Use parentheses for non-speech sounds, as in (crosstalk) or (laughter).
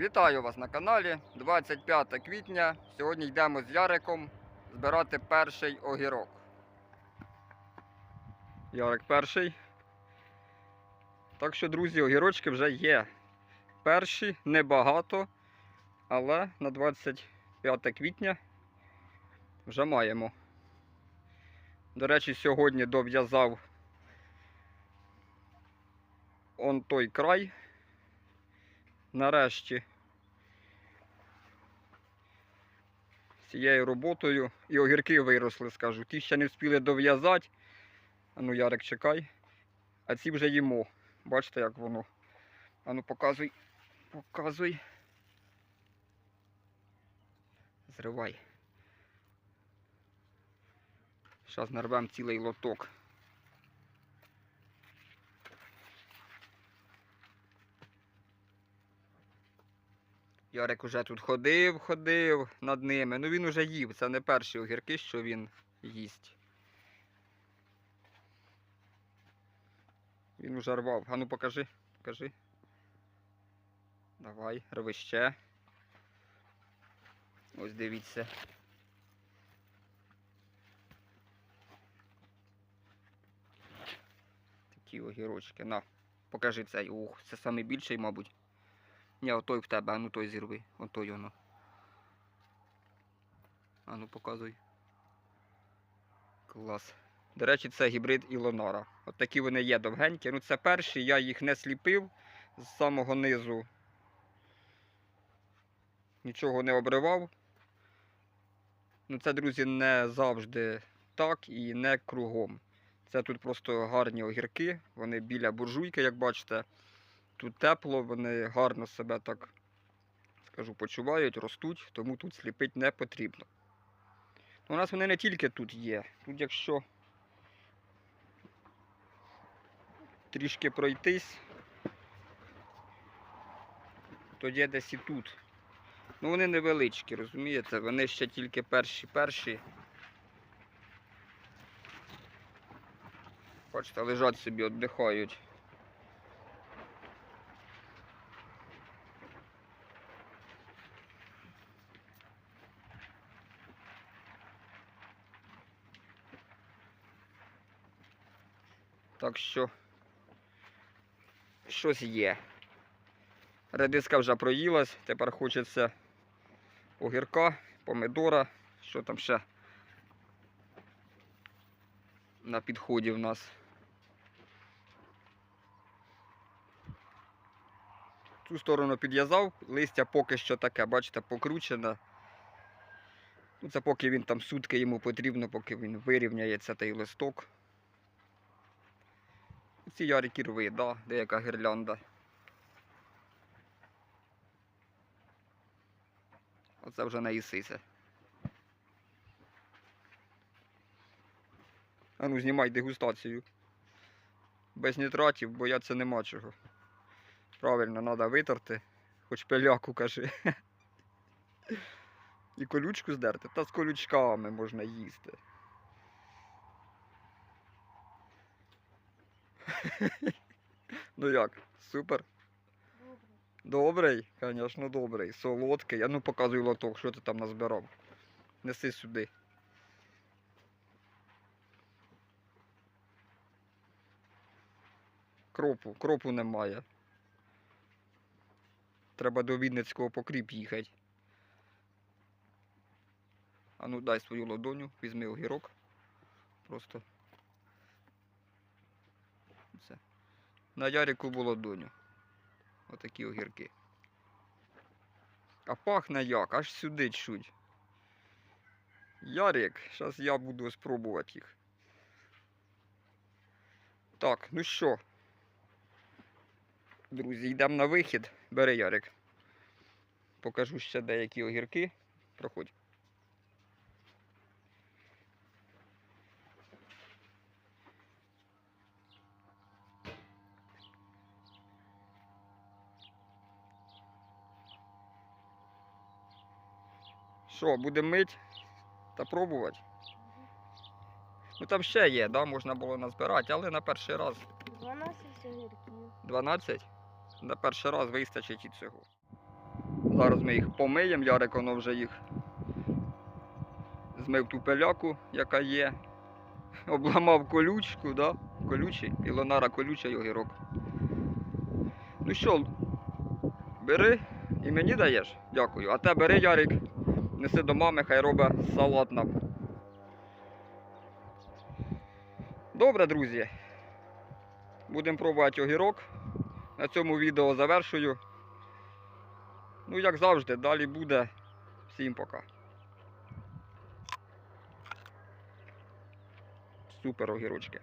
Вітаю вас на каналі 25 квітня. Сьогодні йдемо з Яриком збирати перший огірок. Ярик перший. Так що, друзі, огірочки вже є. Перші, небагато, але на 25 квітня вже маємо. До речі, сьогодні дов'язав он той край. Нарешті цією роботою і огірки виросли, скажу. Ті ще не встигли дов'язати. Ану, ну, Ярик, чекай. А ці вже їмо. Бачите, як воно. А ну показуй. Показуй. Зривай. Зараз нарвемо цілий лоток. Ярик уже тут ходив, ходив над ними. Ну він уже їв. Це не перші огірки, що він їсть. Він уже рвав. А ну покажи, покажи. Давай, рви ще. Ось дивіться. Такі огірочки. На, покажи цей. Ух, це найбільший, мабуть. Ні, отой в тебе, а ну той зірви. Отой воно. А ну показуй. Клас. До речі, це гібрид Ілонара. От такі вони є довгенькі. Ну це перші, я їх не сліпив з самого низу. Нічого не обривав. Ну це, друзі, не завжди так і не кругом. Це тут просто гарні огірки, вони біля буржуйки, як бачите. Тут тепло, вони гарно себе так, скажу, почувають, ростуть, тому тут сліпити не потрібно. У нас вони не тільки тут є. Тут якщо трішки пройтись, то є десь і тут. Ну вони невеличкі, розумієте? Вони ще тільки перші-перші. Бачите, лежать собі, віддихають. Так що щось є. Редиска вже проїлась, тепер хочеться огірка, помидора, що там ще на підході в нас. Цю сторону підв'язав, листя поки що таке, бачите, покручене. Ну, це поки він там сутки йому потрібно, поки він вирівняється той листок. Ці ярики рви, да, деяка гірлянда. Оце вже не їсися. А ну знімай дегустацію. Без нітратів бояться нема чого. Правильно, треба витерти. Хоч пиляку кажи. (laughs) І колючку здерти. Та з колючками можна їсти. (laughs) Ну як, супер? Добрий, звісно, добрий. Солодкий. А ну показуй лоток, що ти там назбирав. Неси сюди. Кропу, кропу немає. Треба до Вінницького покріп їхати. А ну дай свою ладоню, візьми огірок. Просто. Все. На Ярику було доню. Отакі огірки. А пахне як, аж сюди чуть. Ярик, зараз я буду спробувати їх. Так, ну що, друзі, йдемо на вихід. Бери Ярик. Покажу ще деякі огірки. Проходь. Що, будемо мить та пробувати? Ну там ще є, да, можна було назбирати, але на перший раз 12 огірків. 12. На перший раз вистачить і цього. Зараз ми їх помиємо, Ярик воно вже їх змив ту пиляку, яка є. (laughs) Обламав колючку, да? колючий, пілонара колючий огірок. Ну що, бери і мені даєш? Дякую. А те бери, Ярик, неси до мами, хай робить салат нам. Добре, друзі. Будемо пробувати огірок. На цьому відео завершую. Ну, як завжди, далі буде. Всім пока. Супер огірочки.